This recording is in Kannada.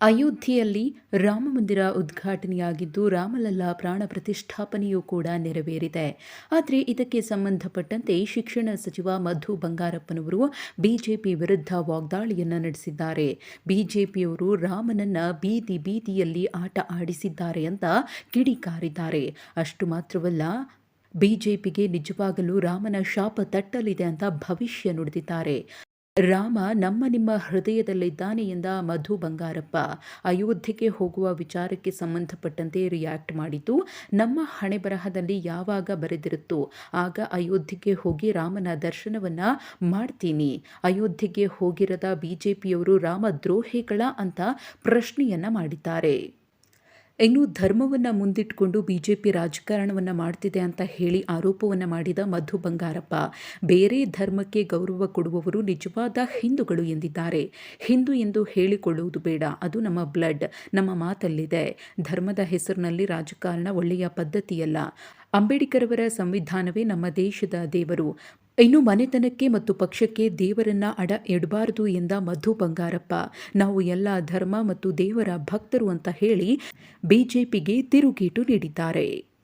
ಅಯೋಧ್ಯೆಯಲ್ಲಿ ರಾಮಮಂದಿರ ಉದ್ಘಾಟನೆಯಾಗಿದ್ದು ರಾಮಲಲ್ಲಾ ಪ್ರಾಣ ಪ್ರತಿಷ್ಠಾಪನೆಯೂ ಕೂಡ ನೆರವೇರಿದೆ. ಆದರೆ ಇದಕ್ಕೆ ಸಂಬಂಧಪಟ್ಟಂತೆ ಶಿಕ್ಷಣ ಸಚಿವ ಮಧು ಬಂಗಾರಪ್ಪನವರು ಬಿಜೆಪಿ ವಿರುದ್ಧ ವಾಗ್ದಾಳಿಯನ್ನು ನಡೆಸಿದ್ದಾರೆ. ಬಿಜೆಪಿಯವರು ರಾಮನನ್ನ ಬೀದಿ ಬೀದಿಯಲ್ಲಿ ಆಟ ಆಡಿಸಿದ್ದಾರೆ ಅಂತ ಕಿಡಿಕಾರಿದ್ದಾರೆ. ಅಷ್ಟು ಮಾತ್ರವಲ್ಲ, ಬಿಜೆಪಿಗೆ ನಿಜವಾಗಲೂ ರಾಮನ ಶಾಪ ತಟ್ಟಲಿದೆ ಅಂತ ಭವಿಷ್ಯ ನುಡಿದಿದ್ದಾರೆ. ರಾಮ ನಮ್ಮ ನಿಮ್ಮ ಹೃದಯದಲ್ಲಿದ್ದಾನೆ ಎಂದ ಮಧು ಬಂಗಾರಪ್ಪ. ಅಯೋಧ್ಯೆಗೆ ಹೋಗುವ ವಿಚಾರಕ್ಕೆ ಸಂಬಂಧಪಟ್ಟಂತೆ ರಿಯಾಕ್ಟ್ ಮಾಡಿದ್ದು ನಮ್ಮ ಹಣೆ ಬರಹದಲ್ಲಿ ಯಾವಾಗ ಬರೆದಿರುತ್ತೋ ಆಗ ಅಯೋಧ್ಯೆಗೆ ಹೋಗಿ ರಾಮನ ದರ್ಶನವನ್ನ ಮಾಡ್ತೀನಿ. ಅಯೋಧ್ಯೆಗೆ ಹೋಗಿರದ ಬಿಜೆಪಿಯವರು ರಾಮ ದ್ರೋಹಿಗಳ ಅಂತ ಪ್ರಶ್ನೆಯನ್ನ ಮಾಡಿದ್ದಾರೆ. ಇನ್ನು ಧರ್ಮವನ್ನು ಮುಂದಿಟ್ಟುಕೊಂಡು ಬಿಜೆಪಿ ರಾಜಕಾರಣವನ್ನು ಮಾಡ್ತಿದೆ ಅಂತ ಹೇಳಿ ಆರೋಪವನ್ನು ಮಾಡಿದ ಮಧು ಬಂಗಾರಪ್ಪ. ಬೇರೆ ಧರ್ಮಕ್ಕೆ ಗೌರವ ಕೊಡುವವರು ನಿಜವಾದ ಹಿಂದೂಗಳು ಎಂದಿದ್ದಾರೆ. ಹಿಂದೂ ಎಂದು ಹೇಳಿಕೊಳ್ಳುವುದು ಬೇಡ. ಅದು ನಮ್ಮ ಬ್ಲಡ್, ನಮ್ಮ ಮಾತಲ್ಲಿದೆ. ಧರ್ಮದ ಹೆಸರಿನಲ್ಲಿ ರಾಜಕಾರಣ ಒಳ್ಳೆಯ ಪದ್ಧತಿಯಲ್ಲ. ಅಂಬೇಡ್ಕರ್ ಅವರ ಸಂವಿಧಾನವೇ ನಮ್ಮ ದೇಶದ ದೇವರು. ಇನ್ನು ಮನೆತನಕ್ಕೆ ಮತ್ತು ಪಕ್ಷಕ್ಕೆ ದೇವರನ್ನ ಅಡ ಎಡಬಾರದು ಎಂದ ಮಧು ಬಂಗಾರಪ್ಪ. ನಾವು ಎಲ್ಲ ಧರ್ಮ ಮತ್ತು ದೇವರ ಭಕ್ತರು ಅಂತ ಹೇಳಿ ಬಿಜೆಪಿಗೆ ತಿರುಗೇಟು ನೀಡಿದ್ದಾರೆ.